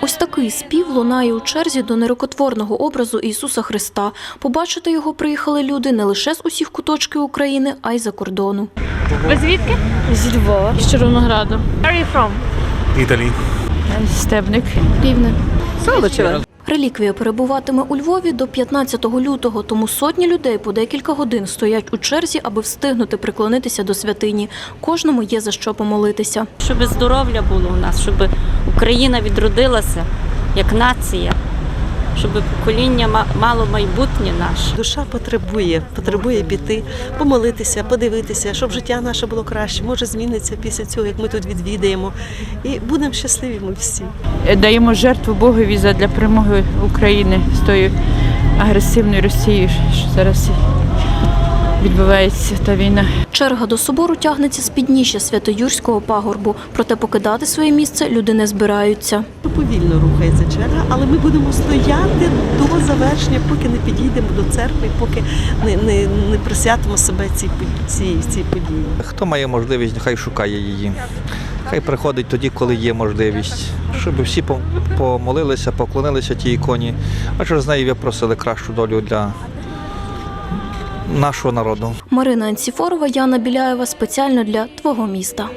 Ось такий спів лунає у черзі до нерокотворного образу Ісуса Христа. Побачити його приїхали люди не лише з усіх куточків України, а й за кордону. Ви звідки? З Львова, з Червонограду. Where are you from? Italy. Стебник. Рівне. Солочева. Реліквія перебуватиме у Львові до 15 лютого, тому сотні людей по декілька годин стоять у черзі, аби встигнути приклонитися до святині. Кожному є за що помолитися. щоб здоров'я було у нас, щоб Україна відродилася як нація, щоб покоління ма- мало майбутнє наше. Душа потребує, потребує піти, помолитися, подивитися, щоб життя наше було краще. Може зміниться після цього, як ми тут відвідаємо. І будемо щасливі ми всі. Даємо жертву Богові за для перемоги України з тою агресивною Росією, що зараз відбувається та війна. Черга до собору тягнеться з підніжжя Свято-Юрського пагорбу, проте покидати своє місце люди не збираються. Повільно рухається черга, але ми будемо стояти до завершення, поки не підійдемо до церкви, поки не, не, не присвятимо себе цій, цій, цій події. Хто має можливість, нехай шукає її. Хай приходить тоді, коли є можливість, щоб всі пом- помолилися, поклонилися тій іконі, а через неї випросили кращу долю для нашого народу. Марина Анціфорова, Яна Біляєва спеціально для твого міста.